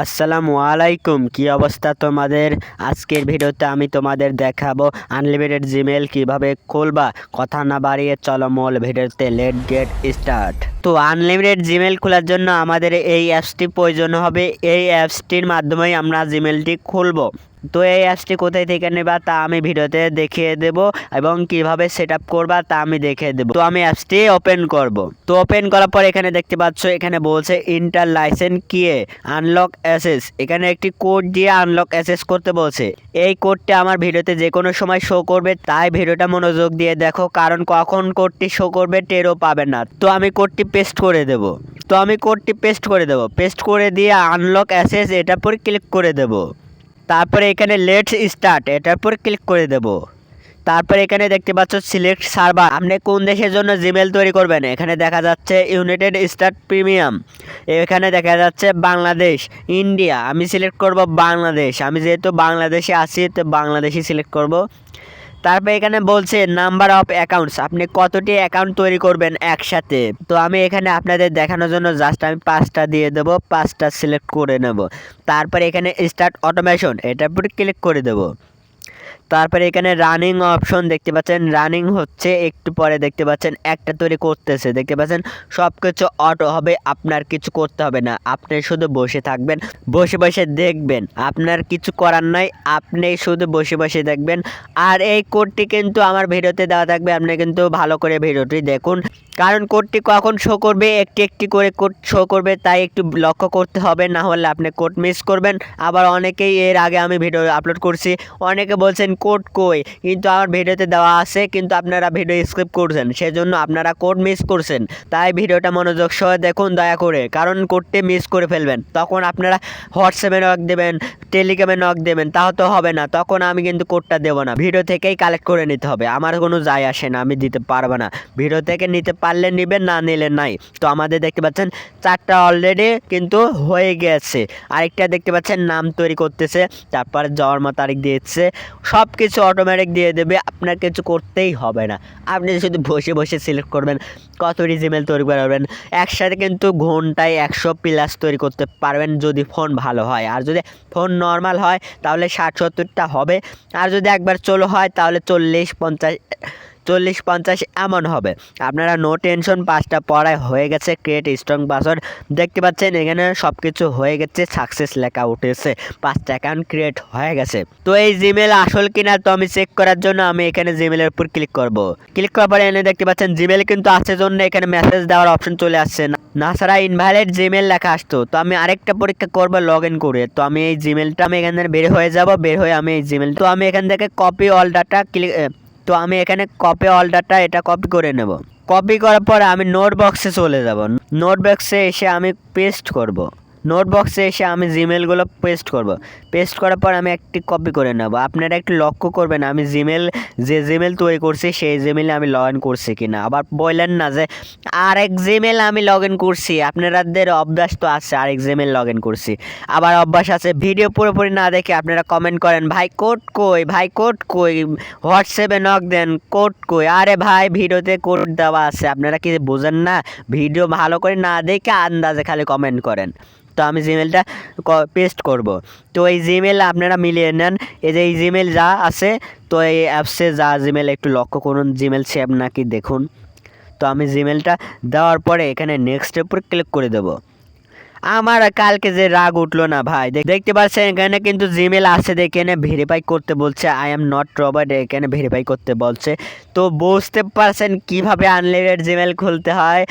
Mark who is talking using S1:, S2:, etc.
S1: আসসালামু আলাইকুম, কি অবস্থা তোমাদের? আজকের ভিডিওতে আমি তোমাদের দেখাবো আনলিমিটেড জিমেল কীভাবে খুলবা। কথা না বাড়িয়ে চলো মূল ভিডিওতে লেট গেট স্টার্ট তো আনলিমিটেড জিমেল খোলার জন্য আমাদের এই অ্যাপসটি প্রয়োজন হবে। এই অ্যাপসটির মাধ্যমেই আমরা জিমেলটি খুলবো। তো এই অ্যাপসটি কোথায় থেকে নেবা তা আমি ভিডিওতে দেখিয়ে দেব এবং কীভাবে সেট আপ করবা তা আমি দেখিয়ে দেবো। তো আমি অ্যাপসটি ওপেন করব। তো ওপেন করার পর এখানে দেখতে পাচ্ছ, এখানে বলছে enter license key unlock access. এখানে একটি কোড দিয়ে আনলক অ্যাসেস করতে বলছে। এই কোডটা আমার ভিডিওতে যে কোনো সময় শো করবে, তাই ভিডিওটা মনোযোগ দিয়ে দেখো, কারণ কখন কোডটি শো করবে টেরও পাবে না। তো আমি কোডটি পেস্ট করে দেব। তো আমি কোডটি পেস্ট করে দেব। পেস্ট করে দিয়ে আনলক অ্যাসেস এটার পর ক্লিক করে দেবো। তারপরে এখানে লেটস স্টার্ট এটার উপর ক্লিক করে দেব। তারপর এখানে দেখতে পাচ্ছ সিলেক্ট সার্ভার আপনি কোন দেশের জন্য জিমেল তৈরি করবেন? এখানে দেখা যাচ্ছে ইউনাইটেড স্টার্ট প্রিমিয়াম এখানে দেখা যাচ্ছে বাংলাদেশ ইন্ডিয়া আমি সিলেক্ট করব বাংলাদেশ আমি যেহেতু বাংলাদেশে আছি, তো বাংলাদেশই সিলেক্ট করব। তারপরে এখানে বলছে নাম্বার অফ অ্যাকাউন্টস আপনি কতটি অ্যাকাউন্ট তৈরি করবেন একসাথে? তো আমি এখানে আপনাদের দেখানোর জন্য জাস্ট আমি পাঁচটা দিয়ে দেবো, পাঁচটা সিলেক্ট করে নেব। তারপরে এখানে স্টার্ট অটোমেশন এটার উপর ক্লিক করে দেবো। তারপরে এখানে রানিং অপশন দেখতে পাচ্ছেন। রানিং হচ্ছে একটু পরে দেখতে পাচ্ছেন। একটা তৈরি করতেছে। দেখতে পাচ্ছেন? সব কিছু অটো হবে। আপনার কিছু করতে হবে না। আপনি শুধু বসে থাকবেন। বসে বসে দেখবেন। আপনার কিছু করার নাই। আপনি শুধু বসে বসে দেখবেন। আর এই কোডটি কিন্তু আমার ভিডিওতে দেওয়া থাকবে। আপনি কিন্তু ভালো করে ভিডিওটি দেখুন। কারণ কোডটি কখন শো করবে? একটি একটি করে কোড শো করবে। তাই একটু লক্ষ্য করতে হবে। না হলে আপনি কোড মিস করবেন। আবার অনেকেই এর আগে আমি ভিডিও আপলোড করছি। অনেকে বলছেন কোড কই? কিন্তু আমার ভিডিওতে দেওয়া আছে, কিন্তু আপনারা ভিডিও স্কিপ করছেন, সেজন্য আপনারা কোড মিস করছেন। তাই ভিডিওটা মনোযোগ সহ দেখুন, দয়া করে, কারণ কোডটি মিস করে ফেলবেন। তখন আপনারা হোয়াটসঅ্যাপে নক দেবেন টেলিগ্রামে নক দেবেন, তাও তো হবে না। তখন আমি কিন্তু কোডটা দেবো না। ভিডিও থেকেই কালেক্ট করে নিতে হবে। আমার কোনো যায় আসে না, আমি দিতে পারব না। ভিডিও থেকে নিতে পারলে নেবেন, না নিলে নাই। তো আমাদের দেখতে পাচ্ছেন, চারটা অলরেডি কিন্তু হয়ে গেছে। আরেকটা দেখতে পাচ্ছেন, নাম তৈরি করতেছে। তারপরে জন্ম তারিখ দিয়েছে। সব কিছু অটোমেটিক দিয়ে দেবে, আপনার কিছু করতেই হবে না। আপনি শুধু বসে বসে সিলেক্ট করবেন, কত রিজিমেল তৈরি করবেন। একসাথে কিন্তু ঘন্টায় একশো প্লাস তৈরি করতে পারবেন যদি ফোন ভালো হয়। আর যদি ফোন নর্মাল হয়, তাহলে ষাট সত্তরটা হবে। আর যদি একবার চলো হয়, তাহলে চল্লিশ, পঞ্চাশ চল্লিশ পঞ্চাশ এমন হবে। আপনারা নো টেনশন পাঁচটা পড়ায় হয়ে গেছে ক্রিয়েট স্ট্রং পাসওয়ার্ড দেখতে পাচ্ছেন, এখানে সব কিছু হয়ে গেছে সাকসেস লেখা উঠেছে, পাঁচটা অ্যাকাউন্ট ক্রিয়েট হয়ে গেছে। তো এই জিমেল আসল কিনা, তো আমি চেক করার জন্য আমি এখানে জিমেলের উপর ক্লিক করব। ক্লিক করার পরে এনে দেখতে পাচ্ছেন জিমেল কিন্তু আছে জন্য এখানে মেসেজ দেওয়ার অপশন চলে আসছে। না না ছাড়া ইনভ্যালিড জিমেল লেখা আসতো। তো আমি আরেকটা পরীক্ষা করব লগ ইন করে। তো আমি এই জিমেলটা আমি এখান থেকে বের হয়ে যাব, বের হয়ে আমি এই জিমেল তো আমি এখান থেকে কপি অল ডাটা ক্লিক তো আমি এখানে কপি অর্ডারটা এটা কপি করে নেব। কপি করার পর আমি নোট বক্সে চলে যাব। নোট বক্সে এসে আমি পেস্ট করব। নোট বক্সে এসে আমি জিমেলগুলো পেস্ট করব। পেস্ট করার পর আমি একটি কপি করে নেব। আপনারা একটু লক্ষ্য করবেন, আমি জিমেল যে জিমেল তৈরি করছি, সেই জিমেলে আমি লগ ইন করছি কিনা। আবার বললেন না যে, আরেক জিমেল আমি লগ ইন করছি। আপনাদের অভ্যাস তো আছে, আরেক জিমেল লগ ইন করছি। আবার অভ্যাস আছে ভিডিও পুরোপুরি না দেখে আপনারা কমেন্ট করেন, ভাই কোড কই? ভাই কোড কই? হোয়াটসঅ্যাপে নক দেন কোড কই? আরে ভাই, ভিডিওতে কোড দেওয়া আছে। আপনারা কি বোঝেন না? ভিডিও ভালো করে না দেখে আন্দাজে খালি কমেন্ট করেন। তো আমি জিমেলটা পেস্ট করব। তো এই জিমেল আপনারা মিলিয়ে নেন। এই যে এই জিমেল যা আছে, তো এই অ্যাপসে যা জিমেল একটু লক্ষ্য করুন। জিমেল সেভ নাকি দেখুন। তো আমি জিমেলটা দেওয়ার পরে এখানে নেক্সটের উপর ক্লিক করে দেবো। আমার কালকে যে রাগ উঠল না ভাই দেখ- দেখতে পাচ্ছেন এখানে কিন্তু জিমেল আছে দেখে এখানে ভেরিফাই করতে বলছে। আই এম নট রবার্ট এখানে ভেরিফাই করতে বলছে। তো বুঝতে পারছেন কীভাবে আনলিমিটেড জিমেল খুলতে হয়?